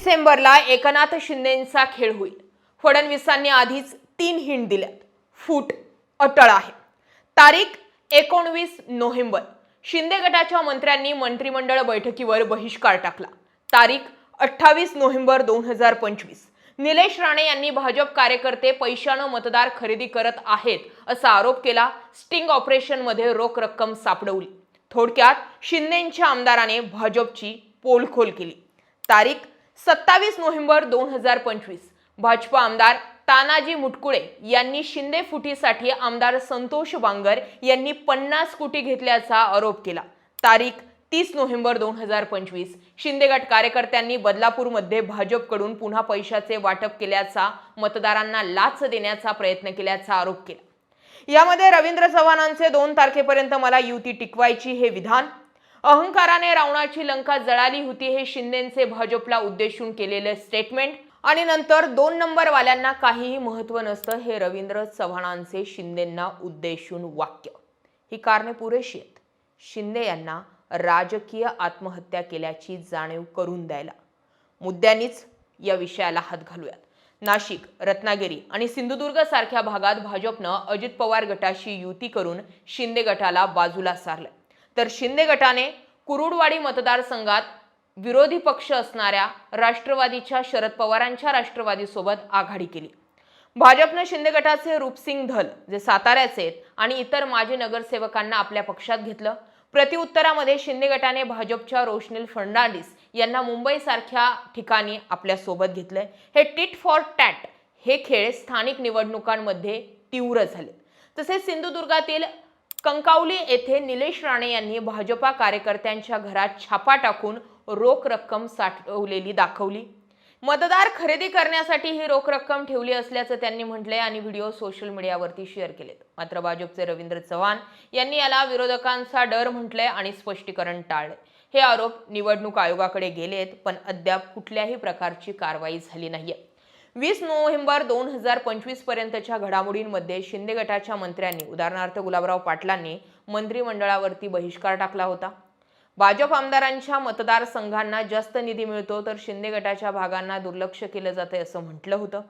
डिसेंबरला एकनाथ शिंदेंचा खेळ होईल. फडणवीसांनी आधीच तीन हिंट दिल्यात. फूट अटळ आहे. तारीख एकोणवीस नोव्हेंबर. शिंदे गटाच्या मंत्र्यांनी मंत्रिमंडळ बैठकीवर बहिष्कार टाकला. तारीख अठ्ठावीस नोव्हेंबर दोन हजार पंचवीस. निलेश राणे यांनी भाजप कार्यकर्ते पैशानं मतदार खरेदी करत आहेत असा आरोप केला. स्टिंग ऑपरेशनमध्ये रोख रक्कम सापडवली. थोडक्यात शिंदेच्या आमदाराने भाजपची पोलखोल केली. तारीख सत्तावीस नोव्हेंबर दोन हजार पंचवीस. भाजपा आमदार तानाजी मुटकुळे यांनी शिंदे फुटीसाठी आमदार संतोष बांगर यांनी पन्नास कोटी घेतल्याचा आरोप केला. तारीख तीस नोव्हेंबर दोन हजार पंचवीस. शिंदे गट कार्यकर्त्यांनी बदलापूरमध्ये भाजपकडून पुन्हा पैशाचे वाटप केल्याचा मतदारांना लाच देण्याचा प्रयत्न केल्याचा आरोप केला. यामध्ये रवींद्र चव्हाणांचे दोन तारखेपर्यंत मला युती टिकवायची हे विधान अहंकाराने रावणाची लंका जळाली होती हे शिंदेचे भाजपला उद्देशून केलेले स्टेटमेंट आणि नंतर दोन नंबरवाल्यांना काहीही महत्त्व नसतं हे रवींद्र चव्हाणांचे शिंदेंना उद्देशून वाक्य. ही कारणे पुरेशी आहेत. शिंदे यांना राजकीय आत्महत्या केल्याची जाणीव करून द्यायला. मुद्द्यांनीच या विषयाला हात घालूयात. नाशिक रत्नागिरी आणि सिंधुदुर्ग सारख्या भागात भाजपनं अजित पवार गटाशी युती करून शिंदे गटाला बाजूला सारलं. तर शिंदे गटाने कुरुडवाडी मतदारसंघात विरोधी पक्ष असणाऱ्या राष्ट्रवादीच्या शरद पवारांच्या राष्ट्रवादीसोबत आघाडी केली. भाजपनं शिंदे गटाचे रूपसिंग धल जे साताऱ्याचे आहेत आणि इतर माजी नगरसेवकांना आपल्या पक्षात घेतलं. प्रतिउत्तरामध्ये शिंदे गटाने भाजपच्या रोशनील फर्नांडिस यांना मुंबईसारख्या ठिकाणी आपल्यासोबत घेतलंय. हे टिट फॉर टॅट हे खेळ स्थानिक निवडणुकांमध्ये तीव्र झाले. तसेच सिंधुदुर्गातील कंकावली येथे निलेश राणे यांनी भाजपा कार्यकर्त्यांच्या घरात छापा टाकून रोख रक्कम साठवलेली दाखवली. मतदार खरेदी करण्यासाठी ही रोख रक्कम ठेवली असल्याचं त्यांनी म्हटलंय आणि व्हिडिओ सोशल मीडियावरती शेअर केलेत. मात्र भाजपचे रवींद्र चव्हाण यांनी याला विरोधकांचा डर म्हटलंय आणि स्पष्टीकरण टाळले हे आरोप निवडणूक आयोगाकडे गेलेत पण अद्याप कुठल्याही प्रकारची कारवाई झाली नाहीये. वीस नोव्हेंबर दोन हजार पंचवीस पर्यंतच्या घडामोडींमध्ये शिंदे गटाच्या मंत्र्यांनी उदाहरणार्थ गुलाबराव पाटलांनी मंत्रिमंडळावरती बहिष्कार टाकला होता. भाजप आमदारांच्या मतदारसंघांना जास्त निधी मिळतो तर शिंदे गटाच्या भागांना दुर्लक्ष केलं जाते असं म्हटलं होतं.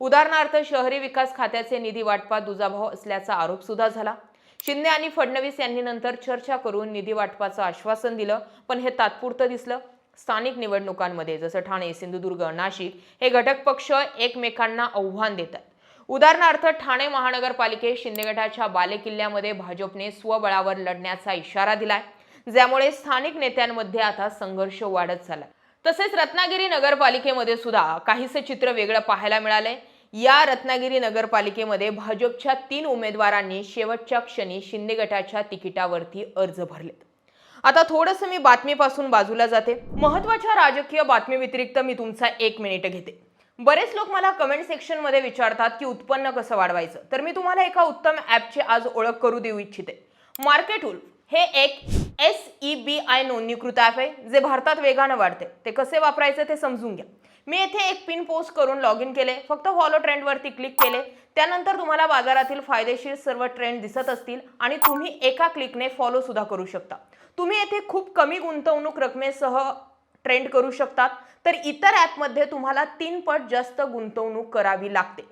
उदाहरणार्थ शहरी विकास खात्याचे निधी वाटपात दुजाभाव असल्याचा आरोप सुद्धा झाला. शिंदे आणि फडणवीस यांनी नंतर चर्चा करून निधी वाटपाचं आश्वासन दिलं पण हे तात्पुरतं दिसलं. स्थानिक निवडणुकांमध्ये जसं ठाणे सिंधुदुर्ग नाशिक हे घटक पक्ष एकमेकांना आव्हान देतात. उदाहरणार्थ ठाणे महानगरपालिकेत शिंदे गटाच्या बालेकिल्ल्यामध्ये भाजपने स्वबळावर लढण्याचा इशारा दिलाय ज्यामुळे स्थानिक नेत्यांमध्ये आता संघर्ष वाढत झाला तसेच रत्नागिरी नगरपालिकेमध्ये सुद्धा काहीसे चित्र वेगळं पाहायला मिळाले या रत्नागिरी नगरपालिकेमध्ये भाजपच्या तीन उमेदवारांनी शेवटच्या क्षणी शिंदे गटाच्या तिकिटावरती अर्ज भरलेत. आता थोडंसं मी बातमीपासून बाजूला जाते. महत्त्वाच्या राजकीय बातमी व्यतिरिक्त मी तुमचा एक मिनिट घेते. बरेच लोक मला कमेंट सेक्शनमध्ये विचारतात की उत्पन्न कसं वाढवायचं? तर मी तुम्हाला एका उत्तम ॲपची आज ओळख करू देऊ इच्छिते. मार्केट उल्फ हे एक एस ई बी आय नोंदणीकृत ॲप आहे जे भारतात वेगानं वाढते. ते कसे वापरायचे ते समजून घ्या. मी येथे एक पिन पोस्ट करून लॉग इन केले फक्त फॉलो ट्रेंडवरती क्लिक केले. त्यानंतर तुम्हाला बाजारातील फायदेशीर सर्व ट्रेंड दिसत असतील आणि तुम्ही एका क्लिकने फॉलोसुद्धा करू शकता. तुम्ही येथे खूप कमी गुंतवणूक रकमेसह ट्रेंड करू शकतात. तर इतर ॲपमध्ये तुम्हाला तीन पट जास्त गुंतवणूक करावी लागते.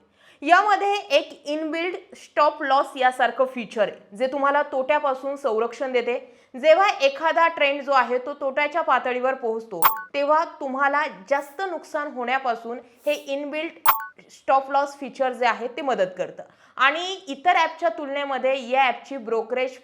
यामध्ये एक इनबिल्ड स्टॉप लॉस यासारखं फीचर आहे जे तुम्हाला तोट्यापासून संरक्षण देते. जेव्हा एखादा ट्रेंड जो आहे तो तोट्याच्या पातळीवर पोहोचतो तेव्हा तुम्हाला जास्त नुकसान होण्यापासून हे इनबिल्ट स्टॉप लॉस फीचर जे आहे ते मदत करतं. आणि इतर ॲपच्या तुलनेमध्ये या ॲपची ब्रोकरेज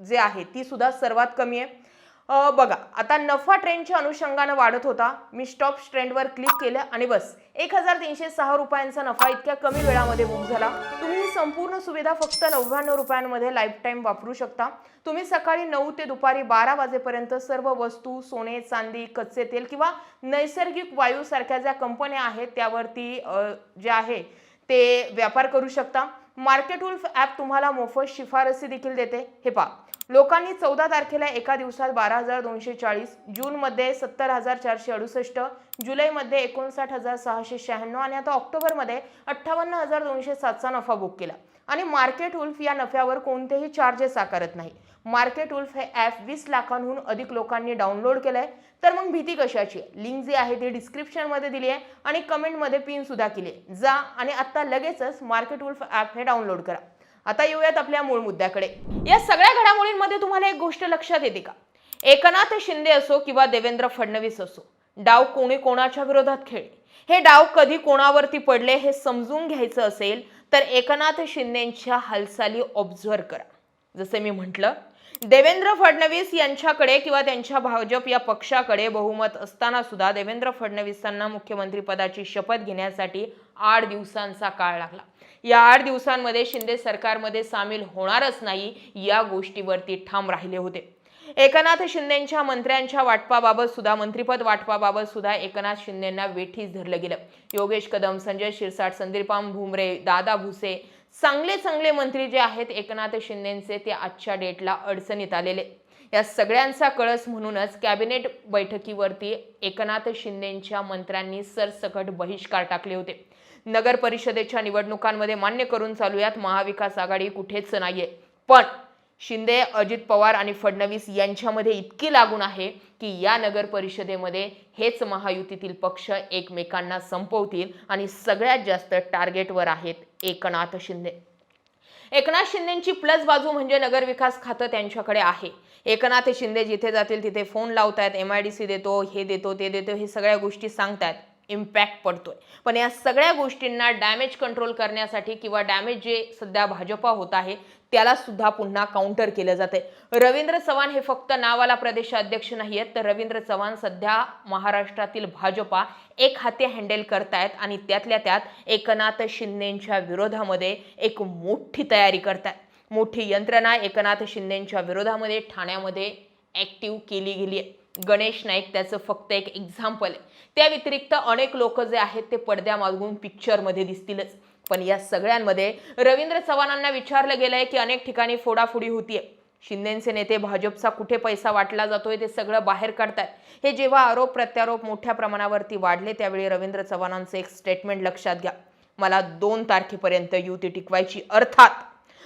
जे आहे ती सुद्धा सर्वात कमी आहे. बघा आता नफा ट्रेंडच्या अनुषंगानं वाढत होता. मी स्टॉप ट्रेंडवर क्लिक केलं आणि बस. एक हजार तीनशे सहा रुपयांचा नफा इतक्या कमी वेळामध्ये बुक झाला. तुम्ही ही संपूर्ण सुविधा फक्त नव्याण्णव रुपयांमध्ये लाईफ टाईम वापरू शकता. तुम्ही सकाळी नऊ ते दुपारी बारा वाजेपर्यंत सर्व वस्तू सोने चांदी कच्चे तेल किंवा नैसर्गिक वायूसारख्या ज्या कंपन्या आहेत त्यावरती जे आहे ते व्यापार करू शकता. मार्केट उल्फ ॲप तुम्हाला मोफत शिफारसी देखील देते. हे पहा लोकांनी चौदा तारखेला एका दिवसात बारा हजार दोनशे चाळीस जूनमध्ये सत्तर हजार चारशे अडुसष्ट जुलैमध्ये एकोणसाठ हजार सहाशे शहाण्णव आणि आता ऑक्टोबरमध्ये अठ्ठावन्न हजार दोनशे सातचा नफा बुक केला. आणि मार्केट उल्फ या नफ्यावर कोणतेही चार्जेस आकारत नाही. मार्केट उल्फ हे ॲप वीस लाखांहून अधिक लोकांनी डाउनलोड केलं आहे तर मग भीती कशाची आहे? लिंक जी आहे ती डिस्क्रिप्शनमध्ये दिली आहे आणि कमेंटमध्ये पिनसुद्धा केली आहे. जा आणि आत्ता लगेचच मार्केट उल्फ ॲप हे डाउनलोड करा. आता येऊयात आपल्या मूळ मुद्द्याकडे. या सगळ्या घडामोडींमध्ये तुम्हाला एक गोष्ट लक्षात येते का? एकनाथ शिंदे असो किंवा देवेंद्र फडणवीस असो डाव कोणी कोणाच्या विरोधात खेळले? हे डाव कधी कोणावरती पडले हे समजून घ्यायचं असेल तर एकनाथ शिंदेच्या हालचाली ऑब्झर्व करा. जसे मी म्हटलं देवेंद्र फडणवीस यांच्याकडे किंवा त्यांच्या भाजप या पक्षाकडे बहुमत असताना सुद्धा देवेंद्र फडणवीसांना मुख्यमंत्री पदाची शपथ घेण्यासाठी आठ दिवसांचा काळ लागला. या आठ दिवसांमध्ये शिंदे सरकारमध्ये सामील होणारच नाही या गोष्टीवरती ठाम राहिले होते. एकनाथ शिंदेच्या मंत्र्यांच्या वाटपाबाबत सुद्धा मंत्रिपद वाटपाबाबत सुद्धा एकनाथ शिंदेंना वेठीस धरलं गेलं. योगेश कदम संजय शिरसाट संदीपाम भुमरे दादा भुसे चांगले चांगले मंत्री जे आहेत एकनाथ शिंदेचे ते आजच्या डेटला अडचणीत आलेले. या सगळ्यांचा कळस म्हणूनच कॅबिनेट बैठकीवरती एकनाथ शिंदेच्या मंत्र्यांनी सरसकट बहिष्कार टाकले होते. नगर परिषदेच्या निवडणुकांमध्ये मान्य करून चालूयात. महाविकास आघाडी कुठेच नाहीये. पण शिंदे अजित पवार आणि फडणवीस यांच्यामध्ये इतकी लागून आहे की या नगर परिषदेमध्ये हेच महायुतीतील पक्ष एकमेकांना संपवतील आणि सगळ्यात जास्त टार्गेटवर आहेत एकनाथ शिंदे. एकनाथ शिंदेची प्लस बाजू म्हणजे नगरविकास खातं त्यांच्याकडे आहे. एकनाथ शिंदे जिथे जातील तिथे फोन लावतायत एम आय डी सी देतो हे देतो ते देतो हे सगळ्या गोष्टी सांगतायत. इम्पॅक्ट पडतोय. पण या सगळ्या गोष्टींना डॅमेज कंट्रोल करण्यासाठी किंवा डॅमेज जे सध्या भाजपा होत आहे त्याला सुद्धा पुन्हा काउंटर केलं जाते रवींद्र चव्हाण हे फक्त नावाला प्रदेशाध्यक्ष नाही आहेत तर रवींद्र चव्हाण सध्या महाराष्ट्रातील भाजपा एक हाते हँडल करतायत आणि त्यातल्या त्यात एकनाथ शिंदेच्या विरोधामध्ये एक मोठी तयारी करतायत. मोठी यंत्रणा एकनाथ शिंदेच्या विरोधामध्ये ठाण्यामध्ये ॲक्टिव्ह केली गेली आहे गणेश नाईक त्याचं फक्त एक एक्झाम्पल आहे. त्या व्यतिरिक्त अनेक लोक जे आहेत ते पडद्यामागून पिक्चरमध्ये दिसतीलच. पण या सगळ्यांमध्ये रवींद्र चव्हाणांना विचारलं गेलंय की अनेक ठिकाणी फोडाफोडी होतीये. शिंदेचे नेते भाजपचा कुठे पैसा वाटला जातोय ते सगळं बाहेर काढतात हे जेव्हा आरोप प्रत्यारोप मोठ्या प्रमाणावरती वाढले त्यावेळी रवींद्र चव्हाणांचं एक स्टेटमेंट लक्षात घ्या. मला दोन तारखेपर्यंत युती टिकवायची अर्थात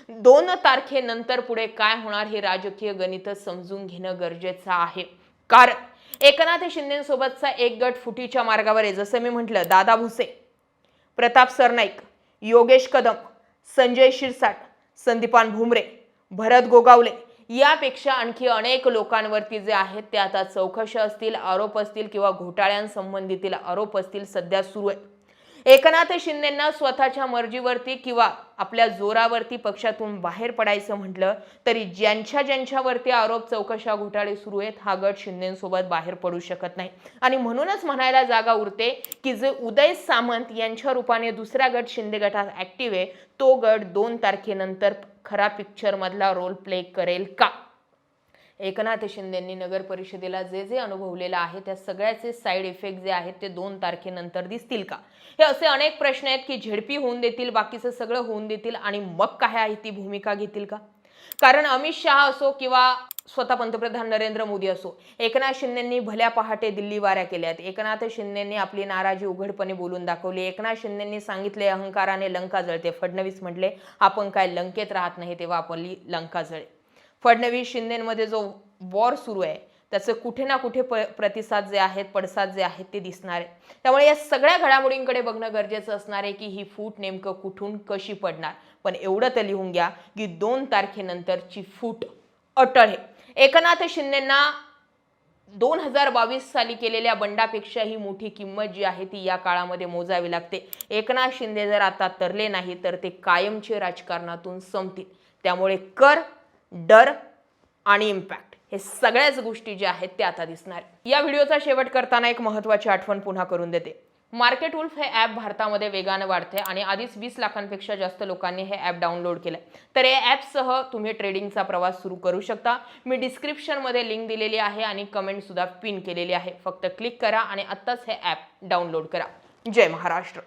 दोन तारखेनंतर पुढे काय होणार हे राजकीय गणित समजून घेणं गरजेचं आहे. कारण एकनाथ शिंदेसोबतचा एक गट फुटीच्या मार्गावर आहे. जसं मी म्हटलं दादा भुसे प्रताप सरनाईक योगेश कदम संजय शिरसाट संदीपान भुमरे भरत गोगावले यापेक्षा आणखी अनेक लोकांवरती जे आहेत ते आता चौकशा असतील आरोप असतील किंवा घोटाळ्यांसंबंधीतील आरोप असतील सध्या सुरू आहेत एकनाथ शिंदेंना स्वतःच्या मर्जीवरती किंवा आपल्या जोरावरती पक्षातून बाहेर पडायचं म्हटलं तरी ज्यांच्या ज्यांच्यावरती आरोप चौकशा घोटाळे सुरू आहेत हा गट शिंदेसोबत बाहेर पडू शकत नाही. आणि म्हणूनच म्हणायला जागा उरते की जे उदय सामंत यांच्या रूपाने दुसरा गट शिंदे गटात ऍक्टिव्ह आहे तो गट दोन तारखेनंतर खरा पिक्चरमधला रोल प्ले करेल का? एकनाथ शिंदेंनी नगर परिषदेला जे जे अनुभवलेलं आहे त्या सगळ्याचे साईड इफेक्ट जे आहेत ते दोन तारखेनंतर दिसतील का? हे असे अनेक प्रश्न आहेत की झेडपी होऊन देतील बाकीचं सगळं होऊन देतील आणि मग काय आहे ती भूमिका घेतील का? कारण अमित शहा असो किंवा स्वतः पंतप्रधान नरेंद्र मोदी असो एकनाथ शिंदेंनी भल्या पहाटे दिल्ली वाऱ्या केल्यात. एकनाथ शिंदेंनी आपली नाराजी उघडपणे बोलून दाखवली. एकनाथ शिंदेंनी सांगितले अहंकाराने लंका जळते. फडणवीस म्हटले आपण काय लंकेत राहत नाही तेव्हा आपली लंका जळे फडणवीस शिंदेमध्ये जो वॉर सुरू आहे त्याचं कुठे ना कुठे प प्रतिसाद जे आहेत पडसाद जे आहेत ते दिसणार आहे. त्यामुळे या सगळ्या घडामोडींकडे बघणं गरजेचं असणार आहे की ही फूट नेमकं कुठून कशी पडणार. पण एवढं तर लिहून घ्या की दोन तारखेनंतरची फूट अटळ आहे. एकनाथ शिंदेंना दोन हजार बावीस साली केलेल्या बंडापेक्षा ही मोठी किंमत जी आहे ती या काळामध्ये मोजावी लागते. एकनाथ शिंदे जर आता तरले नाही तर ते कायमचे राजकारणातून संपतील. त्यामुळे कर डर आणि इम्पॅक्ट हे सगळ्याच गोष्टी ज्या आहेत त्या आता दिसणार. या व्हिडिओचा शेवट करताना एक महत्त्वाची आठवण पुन्हा करून देते. मार्केट उल्फ हे ॲप भारतामध्ये वेगानं वाढते आणि आधीच वीस लाखांपेक्षा जास्त लोकांनी हे ॲप डाउनलोड केलं तर या ॲपसह तुम्ही ट्रेडिंगचा प्रवास सुरू करू शकता. मी डिस्क्रिप्शनमध्ये लिंक दिलेली आहे आणि कमेंटसुद्धा पिन केलेली आहे. फक्त क्लिक करा आणि आत्ताच हे ॲप डाउनलोड करा. जय महाराष्ट्र.